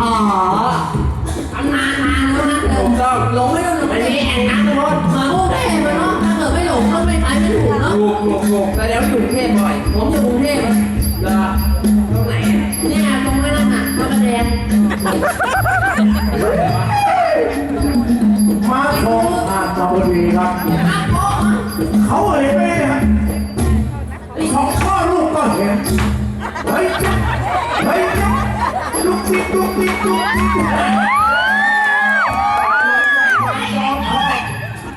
อ๋อตำนานนานแล้วนะเธอถูกต้องหลงไม่ต้องหลงมันไม่มีได้แอ่งน้ำทั้งหมดเหมือนกรุงเทพอะเนาะถ้าเกิดไม่หลงก็ไม่ขายไม่ถูกเนาะถูกถูกถูกแต่เดี๋ยวอยู่กรุงเทพบ่อย ผมอยู่กรุงเทพ ลุกปิ๊กลุกปิ๊กลุกปิ๊ก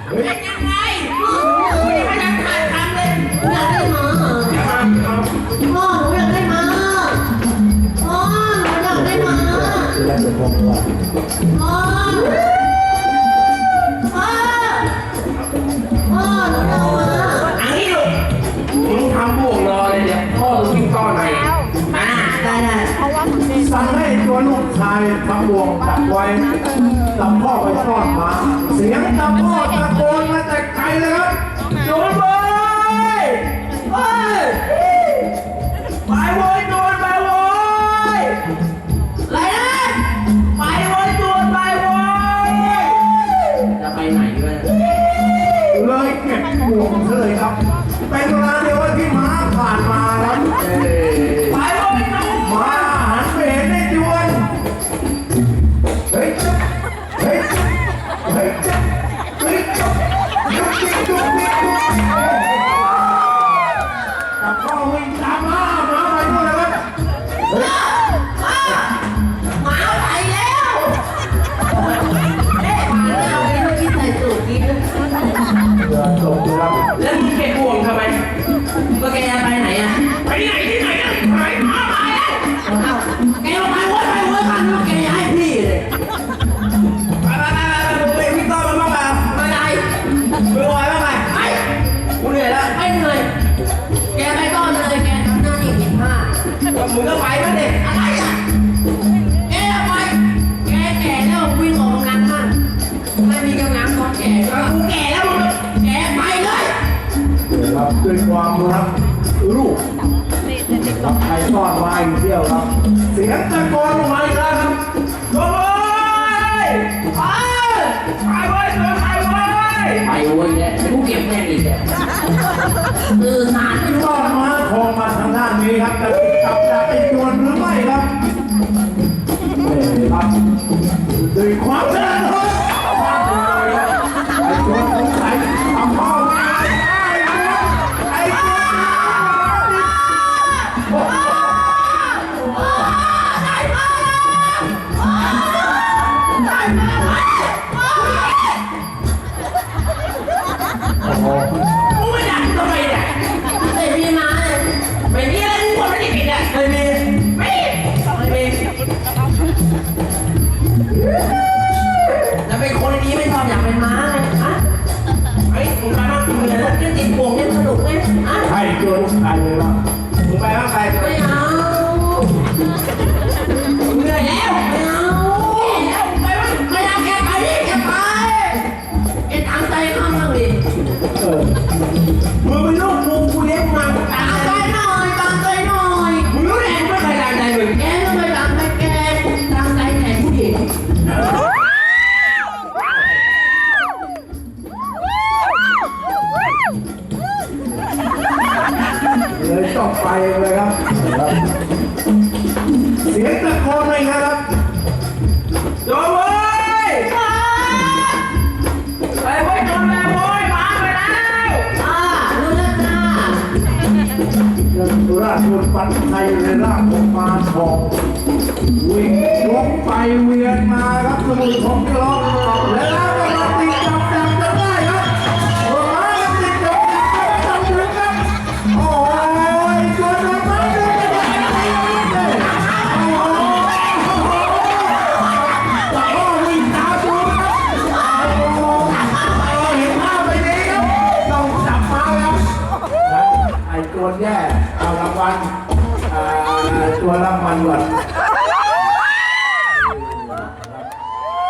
เฮ้ยยังไงไม่ยังขาดคำเลยอยากได้หมาพ่อหนูอยากได้หมาพ่อหนูอยากได้หม้องว่าพ่อพ่อ สั่งให้ตัวลูกชายทำบ่วงจับไว้จับพ่อไปซ่อนมาเสียงจับพ่อตะโกนมาแต่ไกลเลยครับโดนเว้ยเฮ้ยไปเว้ยโดนไปเว้ยอะไรนะไปเว้ยโดนไปเว้ยจะไปไหนด้วยเลยเก็บบ่วงเลยครับเป็นเวลาเดียวที่ม้าผ่านมาครับ วิ่งตามมาหมาไปนู่นเลยครับเฮ้ยหมาไปแล้วเอ๊ะหมาแล้ว กับใครซ่อนไว้เที่ยวครับ เสียงตะโกนออกมาอีกแล้วครับโอ้ยไปไปเว้ยโดนไปเว้ยไปเว้ยเนี่ยกูเก็บแม่งอีกเนี่ยเออนานไม่รู้ซ่อนม้าทองมาทางด้านนี้ครับจะจับจะเป็นจวนหรือไม่ครับนี่ครับด้วยความเจริญ สุราชนปันไทยในร่างของมาทองวิ่งลงไปเวียนมาครับสมุทรของที่ร้องแล้ว ตัวแย่เอารางวัลอ่าตัวรางวัลก่อน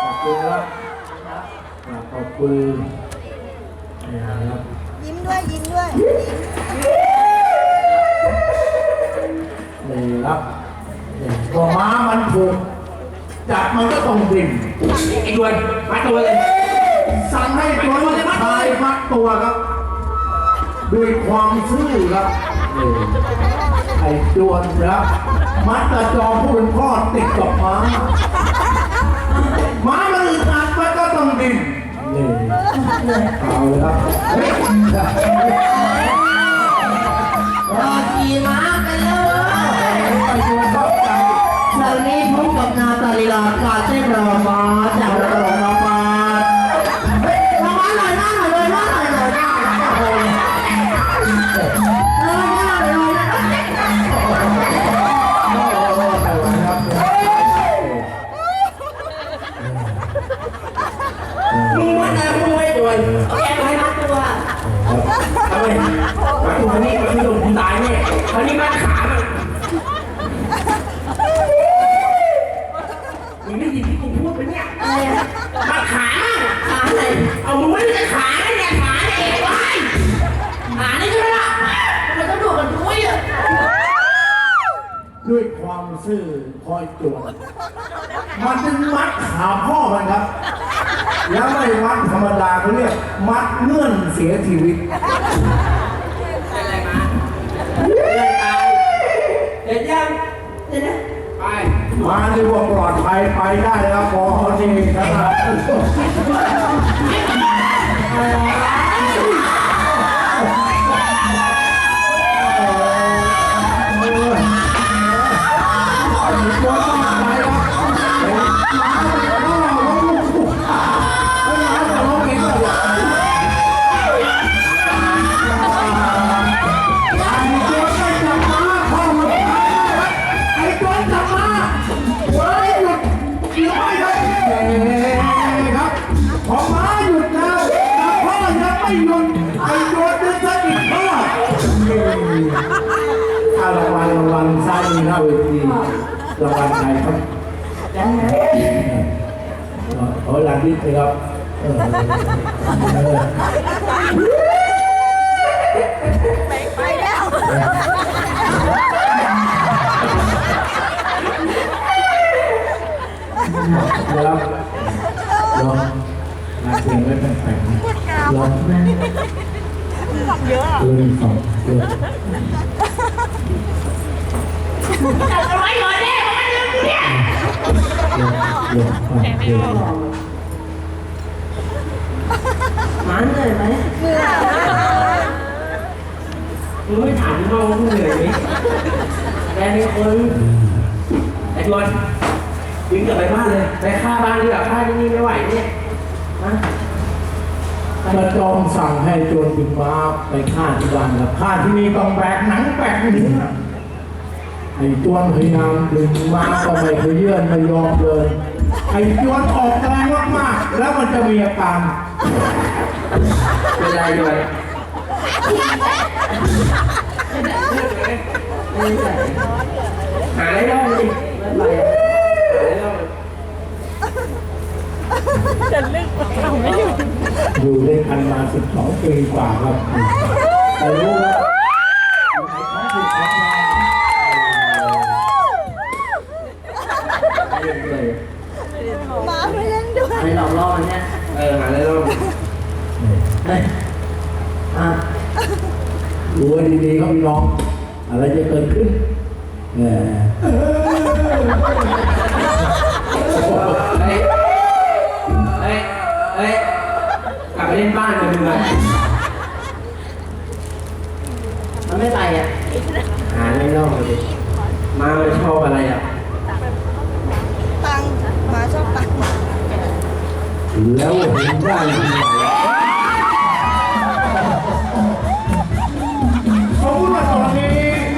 ขอบคุณครับขอบคุณนะครับยิ้มด้วยยิ้มด้วยนี่ครับนี่ก็ม้ามันถูกมันก็ต้องดิ้นไอ้ดวนมาตัวเลยสั่งให้ตัวชายมัดตัวครับ ด้วยความซื่อครับไอ้จวนครับมัดกระจอมผู้เป็นพ่อติดกับม้าม้ามันอึดอัดมันก็ต้องดิ้นเอาเลยครับ เอาเลยมาตัวนี้มันคือลงคุณตายแน่คราวนี้มันขามันมึงได้ยินที่กูพูดไปเนี่ยอะไรอะมาขาขาอะไร เอามึงไม่ได้ขาเนี่ยขาเนี่ยไว้ขานี่ใช่ไหมล่ะทำไมต้องดูกันด้วยอะด้วยความซื่อคอยจวนมันจึงมัดขาพ่อมันครับ แล้วไม่มัดธรรมดาเขาเรียกมัดเงื่อนเสียชีวิตเห็นยังเดี๋ยวนะไปมาดีกว่าปลอดภัยไปได้แล้วพอจริงครับ รางวัลใครครับโอ้ยหลังนิดเลยครับเออเออไปแล้วเดี๋ยวลองมาเสียงไว้แปลกๆลองแม่เยอะตัวหนึ่งสองตัวเอาไว้ก่อนแน่มันลืมกูเนี่ย เดี๋ยวเดี๋ยวเดี๋ยวมันเลยไหมมึงไม่ถามมึงว่ามึงเหนื่อยไหมแกเป็นคนไอ้ดวนวิ่งกลับไปบ้านเลยไปฆ่าบ้านดีกว่าฆ่าที่นี่ไม่ไหวเนี่ยฮะกระจอมสั่งให้โจรบินม้าไปฆ่าที่บ้านครับฆ่าที่นี่ต้องแบกหนังแบกเนื้อ ไอ้จวนพยายามดึงม้าก็ไม่เคยเยื่อนไม่ยอมเลย ไอ้จวนออกแรงมากๆแล้วมันจะมีอาการเป็นไรดวนหาอะไรเล่าดิไม่ไปหาอะไรเล่าจะลึกเอาไม่อยู่อยู่ด้วยกันมา12ปีกว่าครับแต่รู้ว่า อะดูไว้ดีๆครับพี่น้อง อะไรจะเกิดขึ้นแหมเฮ้ยเฮ้ยเฮ้ยกลับไปเล่นบ้านกันดีกว่ามันไม่ไปอะ หาอะไรเล่ามาดิมาไม่ชอบอะไรอะ ตังค์มาชอบตังค์ แล้วเห็นได้ที่ไหน